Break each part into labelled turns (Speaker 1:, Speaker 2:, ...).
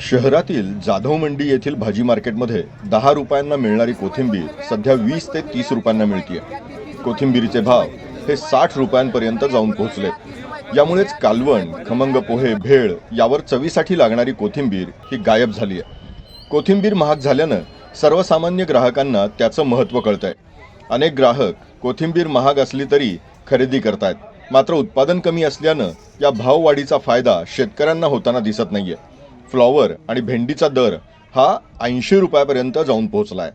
Speaker 1: शहरातील जाधव मंडी येथील भाजी मार्केटमध्ये दहा रुपयांना मिळणारी कोथिंबीर सध्या वीस ते तीस रुपयांना मिळतीय. कोथिंबीरीचे भाव हे साठ रुपयांपर्यंत जाऊन पोहोचले. यामुळेच कालवण खमंग पोहे भेळ यावर चवीसाठी लागणारी कोथिंबीर ही गायब झाली आहे कोथिंबीर महाग झाल्यानं सर्वसामान्य ग्राहकांना त्याचं महत्त्व कळतंय. अनेक ग्राहक कोथिंबीर महाग असली तरी खरेदी करतायत. मात्र उत्पादन कमी असल्यानं या भाववाढीचा फायदा शेतकऱ्यांना होताना दिसत नाहीये. फ्लॉवर आणि भेंडीचा दर हा ऐंशी रुपयापर्यंत जाऊन पोहोचलाय.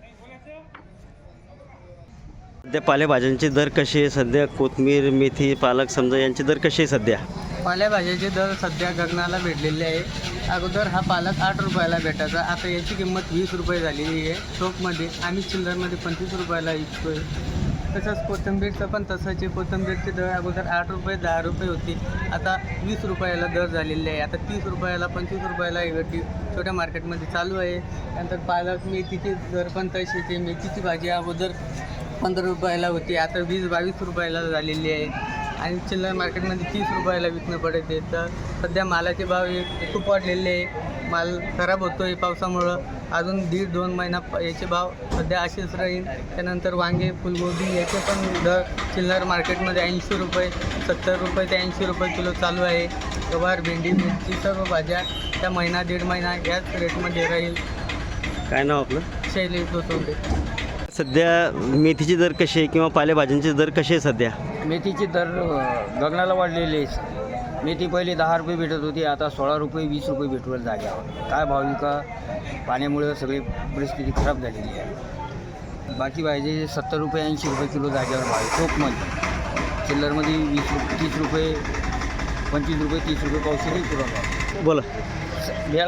Speaker 2: सध्या पालेभाज्यांचे दर कसे आहे? सध्या कोथमीर मेथी पालक समजा यांचे दर कसे आहे सध्या?
Speaker 3: पालेभाज्याचे दर सध्या गगनाला भेटलेले आहे. अगोदर हा पालक आठ रुपयाला भेटायचा. आता याची किंमत वीस रुपये झालेली आहे. चोकमध्ये आम्ही चिल्लरमध्ये पंचवीस रुपयाला विकतोय. तसंच कोथिंबीरचं पण तसंच आहे कोथिंबीरची दर अगोदर आठ रुपये दहा रुपये होती. आता वीस रुपयाला दर झालेली आहे. आता तीस रुपयाला पंचवीस रुपयाला इकडची छोट्या मार्केटमध्ये चालू आहे. त्यानंतर पालक मेथीचे दर पण तसेच आहे. मेथीची भाजी अगोदर पंधरा रुपयाला होती. आता वीस बावीस रुपयाला झालेली आहे. आणि चिल्लर मार्केटमध्ये तीस रुपयाला विकणं पडते तर सध्या मालाचे भाव खूप वाढलेले आहे. माल खराब होतो आहे पावसामुळं. अजून दीड दोन महिना याचे भाव सध्या असेच राहील त्यानंतर वांगे फुलगोबी याचे पण दर चिल्लर मार्केटमध्ये ऐंशी रुपये सत्तर रुपये ते ऐंशी रुपये किलो चालू आहे. गवार भेंडी मिरची सर्व भाज्या त्या महिना दीड महिना याच रेटमध्ये राहील.
Speaker 2: काय नाव आपलं?
Speaker 3: शैली दोतोंडे.
Speaker 2: सध्या मेथीचे दर कसे आहे किंवा पालेभाज्यांचे दर कसे आहे सध्या?
Speaker 4: मेथीचे दर अ, गगनाला वाढलेले आहेत. मेथी पहिले दहा रुपये भेटत होती आता सोळा रुपये वीस रुपये भेटवर जाग्यावर काय भाविका पाण्यामुळे सगळी परिस्थिती खराब झालेली आहे. बाकी पाहिजे सत्तर रुपये ऐंशी रुपये किलो जाग्यावर भाव आहे. चोकमध्ये चिल्लरमध्ये वीस रुपये तीस रुपये पंचवीस रुपये तीस रुपये पावशेरी पुरवठा
Speaker 2: बोला.